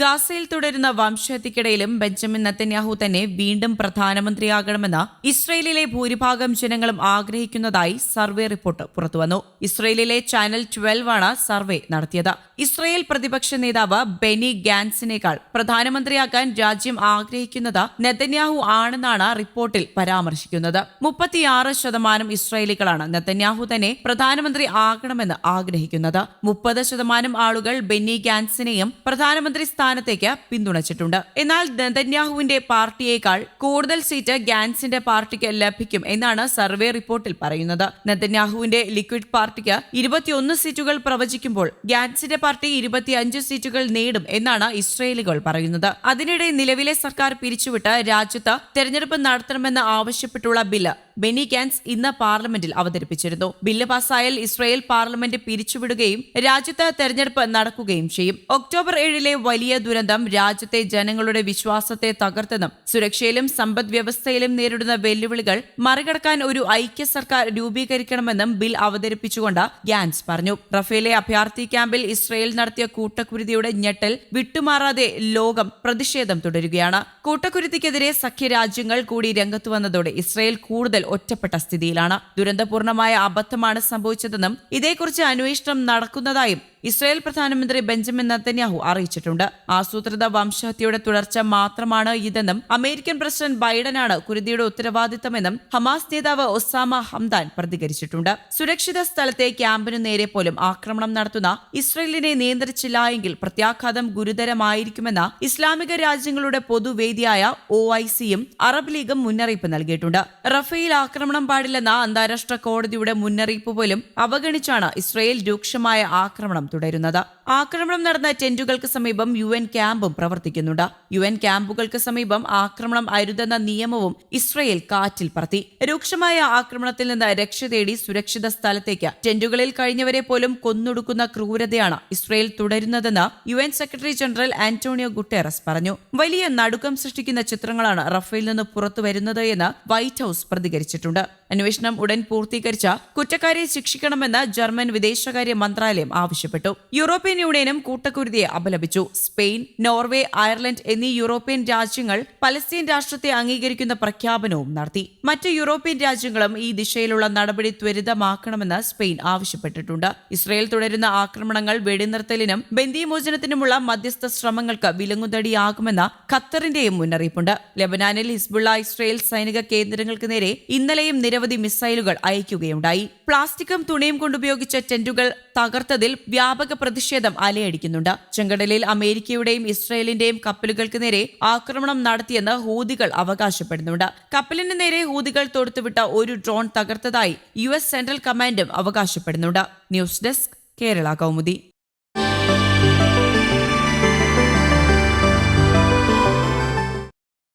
ഗാസയിൽ തുടരുന്ന വംശഹത്യക്കിടയിലും Benjamin Netanyahu തന്നെ വീണ്ടും പ്രധാനമന്ത്രിയാകണമെന്ന് ഇസ്രയേലിലെ ഭൂരിഭാഗം ജനങ്ങളും ആഗ്രഹിക്കുന്നതായി സർവേ റിപ്പോർട്ട് പുറത്തുവന്നു. ഇസ്രയേലിലെ ചാനൽ ട്വൽവ് ആണ് സർവേ നടത്തിയത്. ഇസ്രയേൽ പ്രതിപക്ഷ നേതാവ് ബെനി ഗാൻസിനേക്കാൾ പ്രധാനമന്ത്രിയാകാൻ രാജ്യം ആഗ്രഹിക്കുന്നത് നെതന്യാഹു ആണെന്നാണ് റിപ്പോർട്ടിൽ പരാമർശിക്കുന്നത്. മുപ്പത്തിയാറ് ശതമാനം ഇസ്രയേലികളാണ് നെതന്യാഹു തന്നെ പ്രധാനമന്ത്രി ആകണമെന്ന് ആഗ്രഹിക്കുന്നത്. മുപ്പത് ശതമാനം ആളുകൾ ബെന്നി ഗാൻസിനെയും പ്രധാനമന്ത്രി സ്ഥാനത്തേക്ക് പിന്തുണച്ചിട്ടുണ്ട്. എന്നാൽ നെതന്യാഹുവിന്റെ പാർട്ടിയേക്കാൾ കൂടുതൽ സീറ്റ് ഗാൻസിന്റെ പാർട്ടിക്ക് ലഭിക്കും എന്നാണ് സർവേ റിപ്പോർട്ടിൽ പറയുന്നത്. നെതന്യാഹുവിന്റെ ലിക്വിഡ് പാർട്ടിക്ക് ഇരുപത്തിയൊന്ന് സീറ്റുകൾ പ്രവചിക്കുമ്പോൾ ഗാൻസിന്റെ പാർട്ടി ഇരുപത്തിയഞ്ച് സീറ്റുകൾ നേടും എന്നാണ് ഇസ്രയേലുകൾ പറയുന്നത്. അതിനിടെ നിലവിലെ സർക്കാർ പിരിച്ചുവിട്ട് രാജ്യത്ത് തെരഞ്ഞെടുപ്പ് നടത്തണമെന്ന് ആവശ്യപ്പെട്ടുള്ള ബില്ല് ബെനി ഗാൻസ് ഇന്ന് പാർലമെന്റിൽ അവതരിപ്പിച്ചിരുന്നു. ബില്ല് പാസ്സായാൽ ഇസ്രായേൽ പാർലമെന്റ് പിരിച്ചുവിടുകയും രാജ്യത്ത് തെരഞ്ഞെടുപ്പ് നടക്കുകയും ചെയ്യും. ഒക്ടോബർ ഏഴിലെ വലിയ ദുരന്തം രാജ്യത്തെ ജനങ്ങളുടെ വിശ്വാസത്തെ തകർത്തെന്നും സുരക്ഷയിലും സമ്പദ് വ്യവസ്ഥയിലും നേരിടുന്ന വെല്ലുവിളികൾ മറികടക്കാൻ ഒരു ഐക്യ സർക്കാർ രൂപീകരിക്കണമെന്നും ബിൽ അവതരിപ്പിച്ചുകൊണ്ട് ഗാൻസ് പറഞ്ഞു. റഫേലെ അഭയാർത്ഥി ക്യാമ്പിൽ ഇസ്രായേൽ നടത്തിയ കൂട്ടക്കുരുതിയുടെ ഞെട്ടൽ വിട്ടുമാറാതെ ലോകം പ്രതിഷേധം തുടരുകയാണ്. കൂട്ടക്കുരുതിക്കെതിരെ സഖ്യരാജ്യങ്ങൾ കൂടി രംഗത്തു വന്നതോടെ ഇസ്രയേൽ കൂടുതൽ ഒറ്റപ്പെട്ട സ്ഥിതിയിലാണ്. ദുരന്തപൂർണമായ അബദ്ധമാണ് സംഭവിച്ചതെന്നും ഇതേക്കുറിച്ച് അന്വേഷണം നടക്കുന്നതായും ഇസ്രായേൽ പ്രധാനമന്ത്രി ബെഞ്ചമിൻ നത്തന്യാഹു അറിയിച്ചിട്ടുണ്ട്. ആസൂത്രിത വംശഹത്യയുടെ തുടർച്ച മാത്രമാണ് ഇതെന്നും അമേരിക്കൻ പ്രസിഡന്റ് ബൈഡനാണ് കുരുതിയുടെ ഉത്തരവാദിത്തമെന്നും ഹമാസ് നേതാവ് ഒസാമ ഹംദാൻ പ്രതികരിച്ചിട്ടുണ്ട്. സുരക്ഷിത സ്ഥലത്തെ ക്യാമ്പിനു നേരെ പോലും ആക്രമണം നടത്തുന്ന ഇസ്രയേലിനെ നിയന്ത്രിച്ചില്ല എങ്കിൽ പ്രത്യാഘാതം ഗുരുതരമായിരിക്കുമെന്ന ഇസ്ലാമിക രാജ്യങ്ങളുടെ പൊതുവേദിയായ ഒ ഐ സിയും അറബ് ലീഗും മുന്നറിയിപ്പ് നൽകിയിട്ടുണ്ട്. റഫേൽ ആക്രമണം പാടില്ലെന്ന അന്താരാഷ്ട്ര കോടതിയുടെ മുന്നറിയിപ്പ് പോലും അവഗണിച്ചാണ് ഇസ്രയേൽ രൂക്ഷമായ ആക്രമണം തുടരുന്നത്. ആക്രമണം നടന്ന ടെന്റുകൾക്ക് സമീപം യു എൻ ക്യാമ്പും പ്രവർത്തിക്കുന്നുണ്ട്. യു എൻ ക്യാമ്പുകൾക്ക് സമീപം ആക്രമണം അരുതെന്ന നിയമവും ഇസ്രയേൽ കാറ്റിൽ പറത്തി. രൂക്ഷമായ ആക്രമണത്തിൽ നിന്ന് രക്ഷ തേടി സുരക്ഷിത സ്ഥലത്തേക്ക് ടെന്റുകളിൽ കഴിഞ്ഞവരെ പോലും കൊന്നൊടുക്കുന്ന ക്രൂരതയാണ് Israel തുടരുന്നതെന്ന് U N secretary general Antonio Guterres പറഞ്ഞു. വലിയ നടുക്കം സൃഷ്ടിക്കുന്ന ചിത്രങ്ങളാണ് റഫേൽ നിന്ന് പുറത്തു വരുന്നത് എന്ന് വൈറ്റ് ഹൌസ് പ്രതികരിച്ചിട്ടുണ്ട്. അന്വേഷണം ഉടൻ പൂർത്തീകരിച്ച കുറ്റക്കാരെ ശിക്ഷിക്കണമെന്ന് ജർമ്മൻ വിദേശകാര്യ മന്ത്രാലയം ആവശ്യപ്പെട്ടു. യൂറോപ്യൻ യൂണിയനും കൂട്ടക്കുരുതിയെ അപലപിച്ചു. സ്പെയിൻ നോർവേ അയർലൻഡ് എന്നീ യൂറോപ്യൻ രാജ്യങ്ങൾ പലസ്തീൻ രാഷ്ട്രത്തെ അംഗീകരിക്കുന്ന പ്രഖ്യാപനവും നടത്തി. മറ്റ് യൂറോപ്യൻ രാജ്യങ്ങളും ഈ ദിശയിലുള്ള നടപടി ത്വരിതമാക്കണമെന്ന് സ്പെയിൻ ആവശ്യപ്പെട്ടിട്ടുണ്ട്. ഇസ്രയേൽ തുടരുന്ന ആക്രമണങ്ങൾ വെടിനിർത്തലിനും ബന്ദിമോചനത്തിനുമുള്ള മധ്യസ്ഥ ശ്രമങ്ങൾക്ക് വിലങ്ങുതടിയാകുമെന്ന ഖത്തറിന്റെയും മുന്നറിയിപ്പുണ്ട്. ലബനാനിൽ ഹിസ്ബുള്ള ഇസ്രയേൽ സൈനിക കേന്ദ്രങ്ങൾക്ക് നേരെ ഇന്നലെയും നിരവധി മിസൈലുകൾ അയക്കുകയുണ്ടായി പ്ലാസ്റ്റിക്കും തുണിയും കൊണ്ടുപയോഗിച്ച ടെന്റുകൾ തകർത്തതിൽ വ്യാപക പ്രതിഷേധം അലയടിക്കുന്നുണ്ട്. ചെങ്കടലിൽ അമേരിക്കയുടെയും ഇസ്രയേലിന്റെയും കപ്പലുകൾക്ക് നേരെ ആക്രമണം നടത്തിയെന്ന് ഹൂതികൾ അവകാശപ്പെടുന്നുണ്ട്. കപ്പലിന് നേരെ ഹൂതികൾ തൊടുത്തുവിട്ട ഒരു ഡ്രോൺ തകർത്തതായി യു സെൻട്രൽ കമാൻഡും അവകാശപ്പെടുന്നുണ്ട്. News desk Kerala Kaumudi.